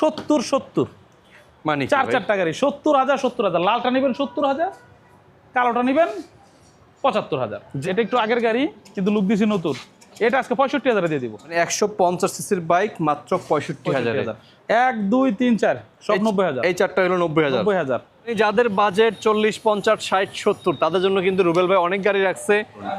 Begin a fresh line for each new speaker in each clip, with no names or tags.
সত্তর সত্তর মানে চার চারটা গাড়ি সত্তর হাজার সত্তর হাজার লালটা নেবেন সত্তর হাজার কালোটা নেবেন পঁচাত্তর হাজার যেটা একটু আগের গাড়ি কিন্তু লুক দিছি নতুন এটা আজকে পঁয়ষট্টি হাজারে দিয়ে দিব
মানে একশো পঞ্চাশ সিসির বাইক মাত্র পঁয়ষট্টি হাজার
এক দুই তিন চার সব নব্বই হাজার
এই চারটা হলো নব্বই হাজার নব্বই হাজার
যাদের বাজেট চল্লিশ পঞ্চাশ ষাট সত্তর তাদের জন্য কিন্তু রুবেল ভাই অনেক গাড়ি রাখছে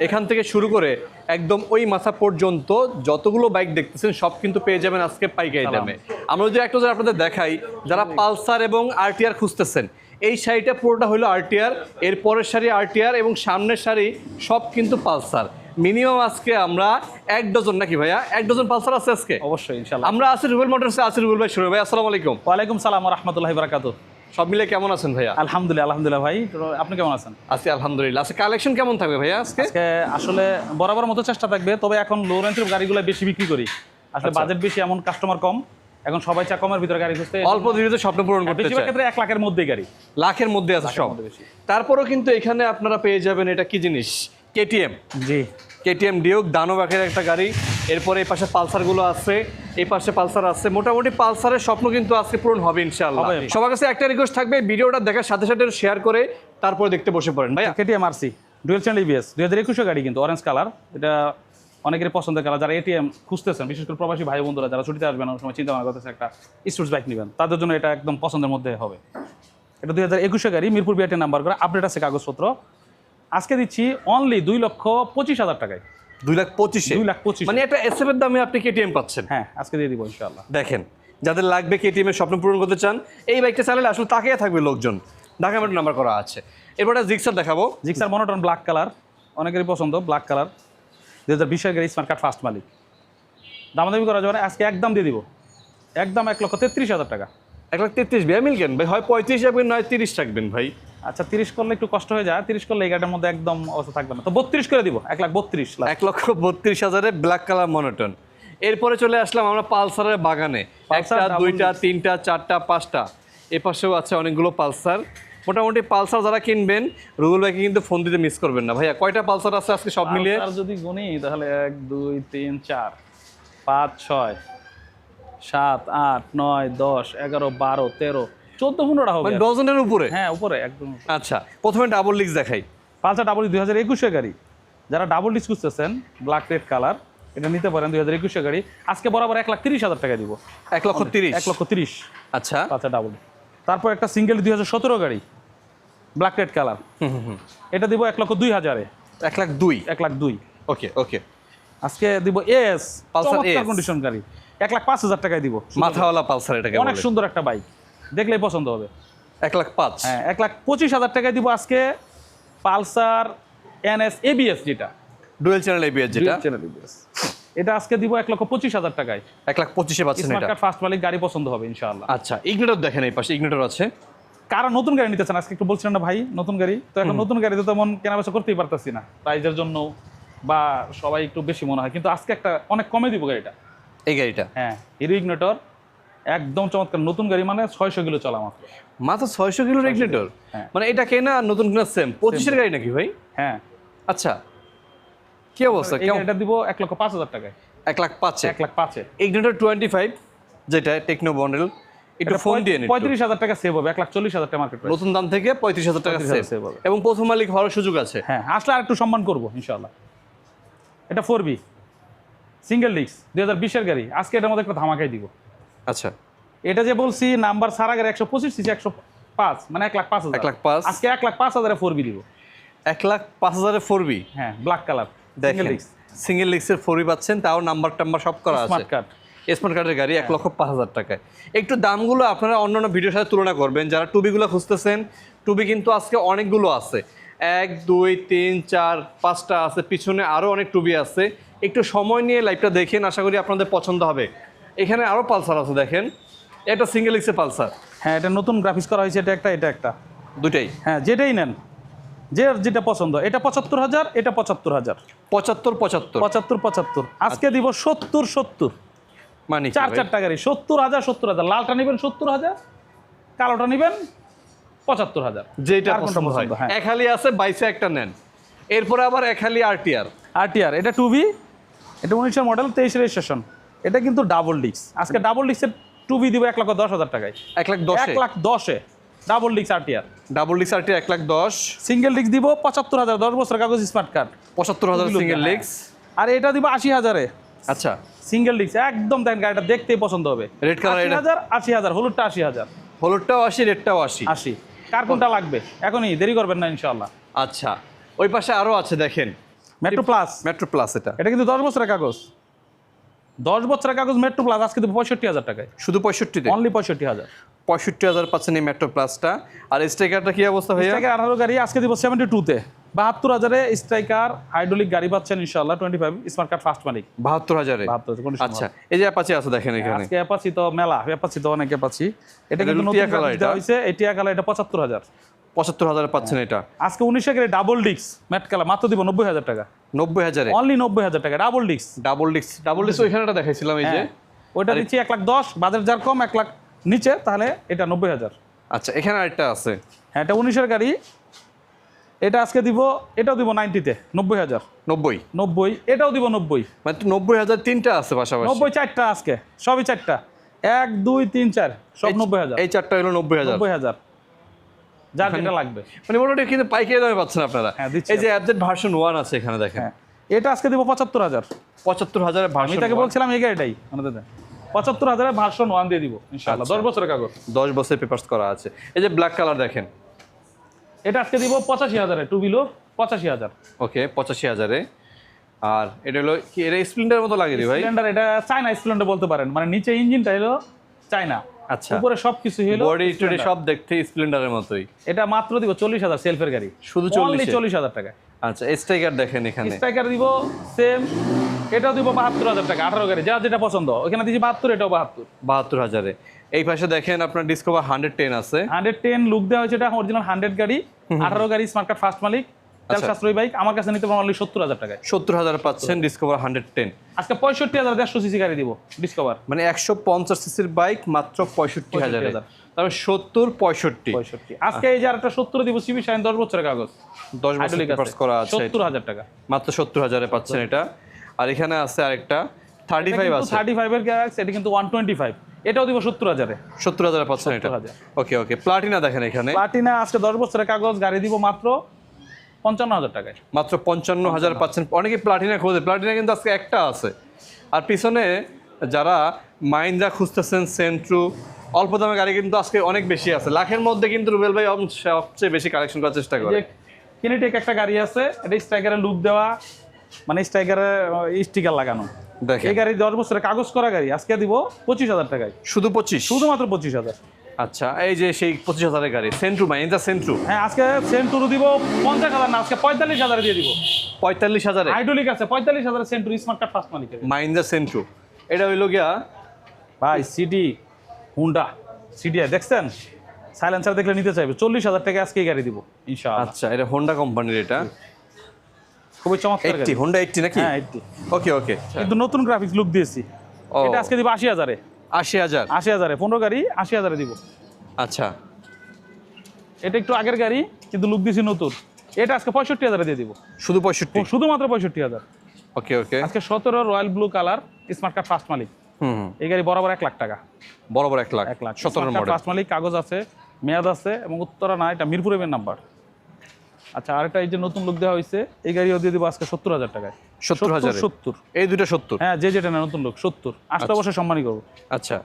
এখান থেকে শুরু করে একদম ওই মাথা পর্যন্ত যতগুলো বাইক দেখতেছেন সব কিন্তু পেয়ে যাবেন আজকে পাইকারি দামে আমরা যদি একটা আপনাদের দেখাই যারা পালসার এবং আরটিআর খুঁজতেছেন এই শাড়িটা পুরোটা হলো আরটিআর এর পরের শাড়ি আরটিআর এবং সামনের শাড়ি সব কিন্তু পালসার মিনিমাম আজকে আমরা এক ডজন নাকি ভাইয়া এক ডজন পালসার আছে আজকে অবশ্যই ইনশাআল্লাহ আমরা আছি রুবেল মোটরসে আছি রুবেল ভাই সুরে ভাই আসসালামু আলাইকুম
ওয়ালাইকুম সালাম রহমতুল্লাহ বারাকাতু
সব মিলে কেমন আছেন ভাইয়া
আলহামদুলিল্লাহ আলহামদুলিল্লাহ ভাই আপনি কেমন আছেন
আছি আলহামদুলিল্লাহ আচ্ছা কালেকশন কেমন থাকবে ভাইয়া আজকে
আসলে বরাবর মতো চেষ্টা থাকবে তবে এখন লো গাড়িগুলো বেশি বিক্রি করি আসলে বাজেট আচ্ছা। বেশি এমন কাস্টমার কম এখন সবাই চা কমের ভিতরে গাড়ি খুঁজতে
অল্প দিনে স্বপ্ন পূরণ হ্যাঁ, করতে চায়
ক্ষেত্রে 1 লাখের মধ্যে গাড়ি
লাখের মধ্যে আছে সব তারপরেও কিন্তু এখানে আপনারা পেয়ে যাবেন এটা কি জিনিস কেটিএম জি কেটিএম ডিউক দানবাকের একটা গাড়ি এরপরে এই পাশে পালসারগুলো আছে এই পাশে পালসার আছে মোটামুটি পালসারের স্বপ্ন কিন্তু আজকে পূরণ হবে ইনশাআল্লাহ সবার কাছে একটা রিকোয়েস্ট থাকবে ভিডিওটা দেখার সাথে সাথে শেয়ার করে তারপরে দেখতে বসে পড়েন ভাই
KTM RC dual channel EBS e দুই হাজার একুশে গাড়ি কিন্তু অরেঞ্জ কালার এটা অনেকের পছন্দের কালার যারা এটিএম খুঁজতেছেন বিশেষ করে প্রবাসী ভাই বন্ধুরা যারা ছুটিতে আসবেন অনেক সময় চিন্তা ভাবনা করতেছে একটা স্পোর্টস বাইক নেবেন তাদের জন্য এটা একদম পছন্দের মধ্যে হবে এটা দুই হাজার একুশে গাড়ি মিরপুর বিআরটি নাম্বার করে আপডেট আছে কাগজপত্র আজকে দিচ্ছি অনলি দুই লক্ষ পঁচিশ হাজার টাকায়
দুই লাখ পঁচিশে দুই লাখ পঁচিশ মানে একটা এস এর দামে আপনি কেটিএম পাচ্ছেন
হ্যাঁ আজকে দিয়ে দিব ইনশাল্লাহ
দেখেন যাদের লাগবে কেটিএম এর স্বপ্ন পূরণ করতে চান এই বাইকটা চালালে আসলে তাকিয়ে থাকবে লোকজন ঢাকা মেট্রো নাম্বার করা আছে এরপরে জিক্সার দেখাবো
জিক্সার মনোটন ব্ল্যাক কালার অনেকেরই পছন্দ ব্ল্যাক কালার দু হাজার বিশের গাড়ি স্মার্ট কার্ড ফার্স্ট মালিক দামাদামি করা যাবে আজকে একদম দিয়ে দিব একদম এক লক্ষ তেত্রিশ হাজার টাকা
এক লাখ তেত্রিশ ভাই আমি কেন ভাই হয় পঁয়ত্রিশ যাবেন নয় তিরিশ থাকবেন ভাই
আচ্ছা তিরিশ করলে একটু কষ্ট হয়ে যায় তিরিশ করলে এই গাড়ির মধ্যে একদম অবস্থা থাকবে না তো বত্রিশ করে দিব এক লাখ বত্রিশ
এক লক্ষ বত্রিশ হাজারে ব্ল্যাক কালার মনোটন এরপরে চলে আসলাম আমরা পালসারের বাগানে একটা দুইটা তিনটা চারটা পাঁচটা এ পাশেও আছে অনেকগুলো পালসার মোটামুটি পালসার যারা কিনবেন রুগুল ভাইকে কিন্তু ফোন দিতে মিস করবেন না ভাইয়া কয়টা পালসার আছে আজকে সব মিলিয়ে
যদি গুনি তাহলে এক দুই তিন চার পাঁচ ছয় সাত আট নয় দশ এগারো বারো তেরো চোদ্দ পনেরোটা হবে
মানে ডজনের উপরে
হ্যাঁ উপরে একদম
আচ্ছা প্রথমে ডাবল লিক্স দেখাই
পালসার ডাবল দুই হাজার একুশে গাড়ি যারা ডাবল লিক্স খুঁজতেছেন ব্ল্যাক রেড কালার এটা নিতে পারেন দুই হাজার একুশে গাড়ি আজকে বরাবর এক লাখ তিরিশ হাজার টাকা দিব এক লক্ষ তিরিশ এক লক্ষ তিরিশ আচ্ছা পালসার ডাবল তারপর একটা সিঙ্গেল দুই হাজার সতেরো গাড়ি ব্ল্যাক রেড কালার এটা দিব এক লক্ষ দুই হাজারে এক লাখ দুই এক লাখ দুই ওকে ওকে আজকে দিব এস পালসার কন্ডিশন গাড়ি এক লাখ পাঁচ হাজার টাকায় দিব
মাথাওয়ালা পালসার এটাকে
অনেক সুন্দর একটা বাইক দেখলেই পছন্দ হবে এক লাখ পাঁচ হ্যাঁ এক লাখ পঁচিশ হাজার টাকায় দিব আজকে পালসার এনএস এবিএস যেটা
ডুয়েল চ্যানেল এবিএস যেটা
চ্যানেল এবিএস এটা আজকে দিব এক লক্ষ পঁচিশ হাজার টাকায়
এক লাখ পঁচিশে পাচ্ছেন
এটা ফার্স্ট মালিক গাড়ি পছন্দ হবে ইনশাআল্লাহ
আচ্ছা ইগনেটর দেখেন এই পাশে ইগনেটর আছে
কারা নতুন গাড়ি নিতে চান আজকে একটু বলছিলেন না ভাই নতুন গাড়ি তো এখন নতুন গাড়িতে তেমন কেনাবেচা করতেই পারতেছি না প্রাইজের জন্য বা সবাই একটু বেশি মনে হয় কিন্তু আজকে একটা অনেক কমে দিব গাড়িটা এই গাড়িটা হ্যাঁ হিরো ইগনেটর একদম চমৎকার নতুন গাড়ি মানে ছয়শো কিলো চলা মাত্র
মাত্র ছয়শো কিলো রেগুলেটর হ্যাঁ। মানে এটা কে না নতুন কিনা সেম পঁচিশের গাড়ি নাকি ভাই হ্যাঁ আচ্ছা কি অবস্থা কেমন
এটা দিব এক লক্ষ পাঁচ হাজার টাকায় এক লাখ পাঁচে এক লাখ পাঁচে
ইগনেটর টোয়েন্টি ফাইভ যেটা টেকনো মডেল একটু ফোন দিয়ে
পঁয়ত্রিশ হাজার টাকা সেভ হবে এক লাখ চল্লিশ হাজার টাকা মার্কেট
নতুন দাম থেকে পঁয়ত্রিশ হাজার টাকা সেভ হবে এবং প্রথম মালিক হওয়ার সুযোগ আছে
হ্যাঁ আসলে আর একটু সম্মান করবো ইনশাল্লাহ এটা ফোর বি সিঙ্গেল ডিস্ক দুই হাজার বিশের গাড়ি আজকে এটার মধ্যে একটা ধামাকাই দিব আচ্ছা এটা যে বলছি নাম্বার সারা গাড়ি একশো পঁচিশ সিসি একশো পাঁচ মানে এক লাখ পাঁচ হাজার এক লাখ পাঁচ আজকে এক লাখ পাঁচ হাজারে ফোর বি দিব
এক লাখ পাঁচ হাজারে ফোর বি
হ্যাঁ black colour
single disc single ডিস্কের বি পাচ্ছেন তাও নাম্বার টাম্বার সব করা আছে স্মার্ট কার্ড স্মার্ট কার্ডের গাড়ি এক হ্যাঁ। লক্ষ পাঁচ হাজার টাকায় একটু দামগুলো আপনারা অন্যান্য ভিডিওর সাথে তুলনা করবেন যারা টুবিগুলো খুঁজতেছেন টুবি কিন্তু আজকে অনেকগুলো আছে এক দুই তিন চার পাঁচটা আছে পিছনে আরও অনেক টুবি আছে একটু সময় নিয়ে লাইভটা দেখেন আশা করি আপনাদের পছন্দ হবে এখানে আরও পালসার আছে দেখেন এটা সিঙ্গেল এক্সে পালসার
হ্যাঁ এটা নতুন গ্রাফিক্স করা হয়েছে এটা একটা এটা একটা দুটাই হ্যাঁ যেটাই নেন যে যেটা পছন্দ এটা পঁচাত্তর হাজার এটা পঁচাত্তর হাজার
পঁচাত্তর পঁচাত্তর
পঁচাত্তর পঁচাত্তর আজকে আচ্ছা। দিব সত্তর সত্তর মানে চার চারটা গাড়ি সত্তর হাজার সত্তর হাজার লালটা নেবেন সত্তর হাজার কালোটা নেবেন পঁচাত্তর হাজার
যেটা পছন্দ হয় হ্যাঁ। এক হালি আছে বাইশে একটা নেন এরপরে আবার এক হালি আরটিআর
আরটিআর এটা টু বি এটা উনিশের মডেল তেইশ রেজিস্ট্রেশন এটা কিন্তু ডাবল ডিক্স আজকে ডাবল ডিস্কের টু বি দিব এক লক্ষ দশ হাজার টাকায় এক লাখ দশ এক লাখ দশে ডাবল ডিক্স আরটিআর
ডাবল ডিস্ক আরটিআর এক লাখ দশ
সিঙ্গেল ডিক্স দিব পঁচাত্তর হাজার দশ বছর কাগজ স্মার্ট কার্ড
পঁচাত্তর হাজার সিঙ্গেল হ্যাঁ। ডিক্স
আর এটা দিব আশি হাজারে আচ্ছা সিঙ্গেল ডিক্স একদম দেখেন গাড়িটা দেখতেই পছন্দ হবে রেড কালার হাজার আশি হাজার হলুদটা আশি হাজার
হলুদটাও আশি রেডটাও আশি
আশি কার কোনটা লাগবে এখনই দেরি করবেন না ইনশাল্লাহ
আচ্ছা ওই পাশে আরও আছে দেখেন মেট্রো প্লাস মেট্রো প্লাস এটা
এটা কিন্তু দশ বছরের কাগজ দশ বছরের কাগজ মেট্রো প্লাস আজকে পঁয়ষট্টি হাজার টাকায় শুধু পঁয়ষট্টি অনলি পঁয়ষট্টি হাজার
পঁয়ষট্টি হাজার পাচ্ছেন এই মেট্রো প্লাসটা আর স্টেকারটা কি অবস্থা হয়ে
আঠারো গাড়ি আজকে দিব সেভেন্টি টুতে বাহাত্তর হাজারে স্ট্রাইকার হাইড্রোলিক গাড়ি পাচ্ছেন ইনশাল্লাহ twenty five smart card first মালিক
বাহাত্তর হাজারে আচ্ছা এই যে অ্যাপাচি আছে দেখেন হ্যাঁ, এখানে
অ্যাপাচি তো মেলা অ্যাপাচি তো অনেক অ্যাপাচি এটা কিন্তু নতুন কালার হয়েছে এটি কালার এটা পঁচাত্তর হাজার
পঁচাত্তর হাজারে পাচ্ছেন হ্যাঁ। এটা
আজকে উনিশে গেলে ডাবল ডিক্স ম্যাট কালা মাত্র দিব নব্বই হাজার টাকা নব্বই হাজারে অনলি নব্বই হাজার টাকা ডাবল ডিক্স
ডাবল ডিক্স ডাবল ডিক্স ওইখানে দেখাইছিলাম এই যে হ্যাঁ,
ওইটা দিচ্ছি এক লাখ দশ বাজার যার কম এক লাখ নিচে তাহলে এটা নব্বই হাজার
আচ্ছা এখানে আরেকটা আছে
হ্যাঁ এটা উনিশের গাড়ি এটা আজকে দিব এটাও দিব নাইনটিতে নব্বই হাজার নব্বই নব্বই এটাও দিব নব্বই
মানে নব্বই হাজার তিনটা আছে পাশাপাশি
নব্বই চারটা আজকে সবই চারটা এক দুই তিন চার সব নব্বই হাজার
এই চারটা হলো নব্বই হাজার
নব্বই হাজার যার যেটা লাগবে
মানে মোটামুটি কিন্তু পাইকারি দামে পাচ্ছেন আপনারা হ্যাঁ, এই যে অ্যাপডেট ভার্সন ওয়ান আছে এখানে দেখেন হ্যাঁ,
এটা আজকে দিব পঁচাত্তর হাজার
পঁচাত্তর হাজারের ভার্সন আমি তাকে
বলছিলাম এই এটাই মানে দাদা পঁচাত্তর হাজারের ভার্সন ওয়ান দিয়ে দিব ইনশাল্লাহ আচ্ছা। দশ বছরের কাগজ
দশ বছরের পেপার্স করা আছে এই যে ব্ল্যাক কালার দেখেন
এটা আজকে দিব পঁচাশি হাজারে টু বিলো পঁচাশি হাজার
ওকে পঁচাশি হাজারে আর এটা হলো কি এটা স্প্লেন্ডার মতো লাগে ভাই
স্প্লেন্ডার এটা চায়না স্প্লেন্ডার বলতে পারেন মানে নিচে ইঞ্জিনটা হলো চায়না আচ্ছা উপরে কিছু হলো
বডি টডি সব দেখতে স্প্লেন্ডারের মতোই
এটা মাত্র দিব চল্লিশ হাজার সেলফের গাড়ি শুধু চল্লিশ চল্লিশ হাজার টাকা
আচ্ছা স্ট্রাইকার দেখেন এখানে
স্ট্রাইকার দিব সেম এটাও দিব বাহাত্তর হাজার টাকা আঠারো গাড়ি যা যেটা পছন্দ ওখানে দিচ্ছি বাহাত্তর এটাও বাহাত্তর
বাহাত্তর হাজারে এই পাশে দেখেন আপনার ডিসকভার হান্ড্রেড টেন আছে
হান্ড্রেড টেন লুক দেওয়া হয়েছে এটা অরিজিনাল হান্ড্রেড গাড়ি আঠারো গাড়ি স্মার্ট কার্ড ফার্স্ট মালিক বাইক আচ্ছা। আমার কাছে নিতে পারবেন সত্তর হাজার টাকা
সত্তর হাজার পাচ্ছেন ডিসকভার হান্ড্রেড টেন
আজকে পঁয়ষট্টি হাজার দেড়শো সিসি গাড়ি দিব ডিসকভার
মানে একশো পঞ্চাশ সিসির বাইক মাত্র পঁয়ষট্টি হাজার তারপর সত্তর পঁয়ষট্টি
আজকে এই যে আর একটা সত্তর দিব সিবি সাইন দশ বছরের কাগজ
দশ বছর করা আছে সত্তর হাজার টাকা মাত্র সত্তর হাজারে পাচ্ছেন এটা আর এখানে আছে আরেকটা থার্টি ফাইভ আছে
থার্টি ফাইভের গ্যালাক্স এটা কিন্তু ওয়ান টোয়েন্টি ফাইভ এটাও দিব সত্তর হাজারে
সত্তর হাজারে পাচ্ছেন এটা ওকে ওকে প্লাটিনা দেখেন এখানে
প্লাটিনা আজকে দশ বছরের কাগজ গাড়ি দিব মাত্র পঞ্চান্ন হাজার টাকায়
মাত্র পঞ্চান্ন হাজার পাচ্ছেন অনেকে প্লাটিনা খোঁজে প্লাটিনা কিন্তু আজকে একটা আছে আর পিছনে যারা মাইন্দা খুঁজতেছেন সেন্ট্রু অল্প দামে গাড়ি কিন্তু আজকে অনেক বেশি আছে লাখের মধ্যে কিন্তু রুবেল ভাই সবচেয়ে বেশি কালেকশন করার চেষ্টা করে
কিনেটিক একটা গাড়ি আছে এটা স্ট্রাইকারে লুক দেওয়া মানে স্ট্রাইকারে স্টিকার লাগানো এই গাড়ি দশ বছরের কাগজ করা গাড়ি আজকে দিব পঁচিশ হাজার টাকায় শুধু পঁচিশ শুধুমাত্র পঁচিশ হাজার
আচ্ছা এই যে সেই পঁচিশ হাজারের গাড়ি সেন্ট্রু মানে এটা সেন্ট্রু
হ্যাঁ আজকে সেন্ট্রু দিব পঞ্চাশ হাজার না আজকে পঁয়তাল্লিশ হাজারে দিয়ে দিব
পঁয়তাল্লিশ হাজার
হাইড্রোলিক আছে পঁয়তাল্লিশ হাজার সেন্ট্রু স্মার্ট কার্ড ফার্স্ট মালিকের
মাইন্দা সেন্ট্রু এটা হইল গিয়া
ভাই সিডি হুন্ডা আই দেখছেন সাইলেন্সার দেখলে নিতে চাইবে চল্লিশ হাজার টাকা আজকে গাড়ি দিব
ইনশা আচ্ছা এটা হোন্ডা কোম্পানির এটা খুবই চমৎকার হোন্ডা এইটটি নাকি হ্যাঁ এইটটি ওকে ওকে
কিন্তু নতুন গ্রাফিক্স লুক দিয়েছি এটা আজকে দিব আশি হাজারে আশি হাজার আশি হাজারে পনেরো গাড়ি আশি হাজারে দিব আচ্ছা এটা একটু আগের গাড়ি কিন্তু লুক দিয়েছি নতুন এটা আজকে পঁয়ষট্টি হাজারে দিয়ে দিব শুধু পঁয়ষট্টি শুধুমাত্র পঁয়ষট্টি হাজার ওকে ওকে আজকে সতেরো royal blue colour smart card first মালিক হুম এই গাড়ি বরাবর এক লাখ টাকা বরাবর এক লাখ এক লাখ সতেরো মডেল ফার্স্ট মালিক কাগজ আছে মেয়াদ আছে এবং উত্তরা না এটা মিরপুরের নাম্বার আচ্ছা আরেকটা এই যে নতুন লোক দেওয়া হয়েছে এই গাড়িও দিয়ে দিব আজকে সত্তর হাজার টাকায় সত্তর হাজার সত্তর এই দুইটা সত্তর হ্যাঁ যে যেটা না নতুন লোক সত্তর আসতে আচ্ছা। অবশ্যই সম্মানই করবো আচ্ছা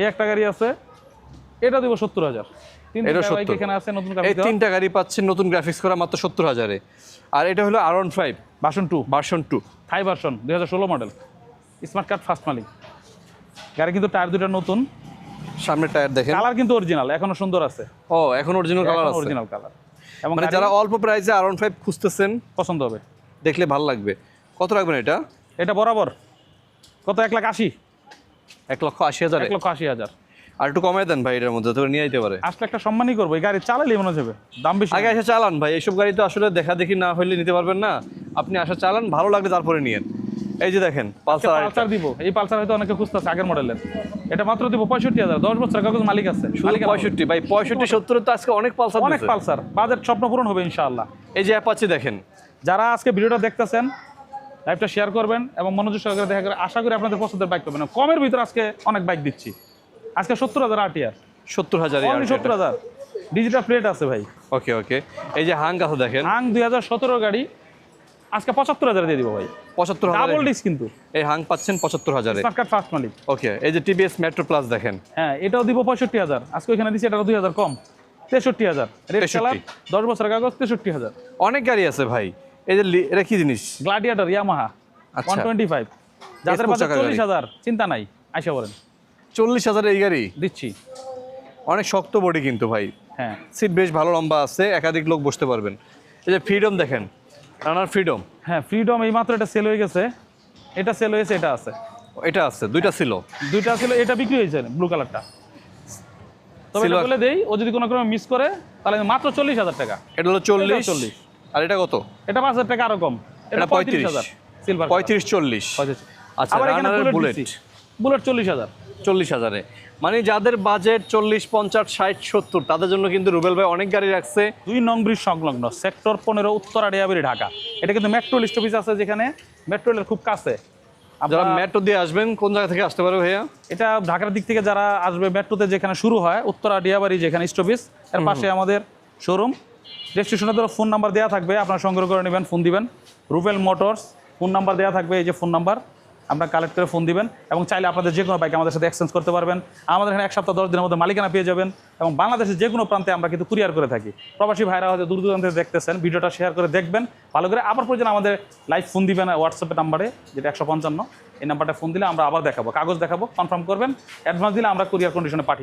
এই একটা গাড়ি আছে এটা দিব সত্তর হাজার তিনটা
গাড়ি পাচ্ছেন নতুন গ্রাফিক্স করা মাত্র সত্তর হাজারে আর এটা হলো R one five version two version two
Thai version দুই মডেল স্মার্ট কার্ড ফার্স্ট মালিক গাড়ি কিন্তু টায়ার দুটা নতুন
সামনে টায়ার দেখেন
কালার কিন্তু অরিজিনাল এখনো সুন্দর আছে
ও এখন অরিজিনাল কালার আছে অরিজিনাল কালার এবং মানে যারা অল্প প্রাইসে আর ওয়ান ফাইভ খুঁজতেছেন পছন্দ হবে দেখলে ভালো লাগবে কত রাখবেন এটা
এটা বরাবর কত এক লাখ আশি
এক লক্ষ আশি হাজার
এক লক্ষ আশি হাজার
আর একটু কমাই দেন ভাই এটার মধ্যে নিয়ে যেতে পারে
আসলে একটা সম্মানই করবো এই গাড়ি চালালে মনে দাম বেশি
আগে চালান ভাই এইসব গাড়ি তো আসলে দেখা দেখি না হইলে নিতে পারবেন না আপনি আসা চালান ভালো লাগলে তারপরে নিয়েন এই যে দেখেন আচ্ছা,
পালসার পালসার দিব এই পালসার হয়তো অনেকে খুঁজতেছে আগের মডেলের এটা মাত্র দিব পঁয়ষট্টি হাজার দশ বছর কাগজ মালিক আছে
পঁয়ষট্টি ভাই পঁয়ষট্টি সত্তর তো আজকে অনেক পালসার
অনেক পালসার বাজেট স্বপ্ন পূরণ হবে ইনশাআল্লাহ
এই যে অ্যাপাচি দেখেন
যারা আজকে ভিডিওটা দেখতেছেন লাইভটা শেয়ার করবেন এবং মনোযোগ সহকারে দেখা করে আশা করি আপনাদের পছন্দের বাইক পাবেন কমের ভিতরে আজকে অনেক বাইক দিচ্ছি আজকে সত্তর হাজার ইয়ার
সত্তর হাজার সত্তর হাজার ডিজিটাল প্লেট আছে ভাই ওকে ওকে এই যে হাং আছে দেখেন হাং দুই হাজার সতেরো গাড়ি আজকে পঁচাত্তর হাজার দিয়ে দিব ভাই পঁচাত্তর ডাবল ডিস্ক কিন্তু এই হাং পাচ্ছেন পঁচাত্তর হাজারে ফার্স্ট মালিক ওকে এই যে টিভিএস মেট্রো প্লাস দেখেন হ্যাঁ এটাও দিব পঁয়ষট্টি হাজার আজকে ওইখানে দিচ্ছি এটা দুই হাজার কম তেষট্টি হাজার দশ বছর কাগজ তেষট্টি হাজার অনেক গাড়ি আছে ভাই এই যে এটা কি জিনিস Gladiator Yamaha one twenty five যাদের পাশে চল্লিশ হাজার চিন্তা নাই আইসা বলেন চল্লিশ হাজার এই গাড়ি দিচ্ছি অনেক শক্ত বডি কিন্তু ভাই হ্যাঁ সিট বেশ ভালো লম্বা আছে একাধিক লোক বসতে পারবেন এই যে ফ্রিডম দেখেন রানার ফ্রিডম হ্যাঁ ফ্রিডম এই মাত্র এটা সেল হয়ে গেছে এটা সেল হয়েছে এটা আছে এটা আছে দুইটা ছিল দুইটা ছিল এটা বিক্রি হয়েছে ব্লু কালারটা তবে এটা বলে দেই ও যদি কোনো ক্রমে মিস করে তাহলে মাত্র চল্লিশ হাজার টাকা এটা হলো চল্লিশ চল্লিশ আর এটা কত এটা পাঁচ হাজার টাকা আরো কম এটা পঁয়ত্রিশ হাজার সিলভার পঁয়ত্রিশ চল্লিশ আচ্ছা রানারের বুলেট বুলেট চল্লিশ হাজার চল্লিশ হাজারে মানে যাদের বাজেট চল্লিশ পঞ্চাশ ষাট সত্তর তাদের জন্য কিন্তু রুবেল ভাই অনেক গাড়ি রাখছে দুই নং ব্রিজ সংলগ্ন সেক্টর পনেরো উত্তরা ডিয়াবাড়ি ঢাকা এটা কিন্তু মেট্রো লিস্ট অফিস আছে যেখানে মেট্রো রেলের খুব কাছে যারা মেট্রো দিয়ে আসবেন কোন জায়গা থেকে আসতে পারবে ভাইয়া এটা ঢাকার দিক থেকে যারা আসবে মেট্রোতে যেখানে শুরু হয় উত্তরা ডিয়াবাড়ি যেখানে স্টপিস এর পাশে আমাদের শোরুম রেজিস্ট্রেশনের ধরো ফোন নাম্বার দেওয়া থাকবে আপনারা সংগ্রহ করে নেবেন ফোন দিবেন রুবেল মোটরস ফোন নাম্বার দেওয়া থাকবে এই যে ফোন নাম্বার আপনারা কালেক্ট করে ফোন দিবেন এবং চাইলে আপনাদের যে কোনো বাইক আমাদের সাথে এক্সচেঞ্জ করতে পারবেন আমাদের এখানে এক সপ্তাহ দশ দিনের মধ্যে মালিকানা পেয়ে যাবেন এবং বাংলাদেশের যে কোনো প্রান্তে আমরা কিন্তু কুরিয়ার করে থাকি প্রবাসী ভাইরা হয়তো দূর দূরান্তে দেখতেছেন ভিডিওটা শেয়ার করে দেখবেন ভালো করে আবার প্রয়োজন আমাদের লাইভ ফোন দিবেন হোয়াটসঅ্যাপের নাম্বারে যেটা একশো পঞ্চান্ন এই নাম্বারটা ফোন দিলে আমরা আবার দেখাবো কাগজ দেখাবো কনফার্ম করবেন অ্যাডভান্স দিলে আমরা কুরিয়ার কন্ডিশনে পাঠিয়ে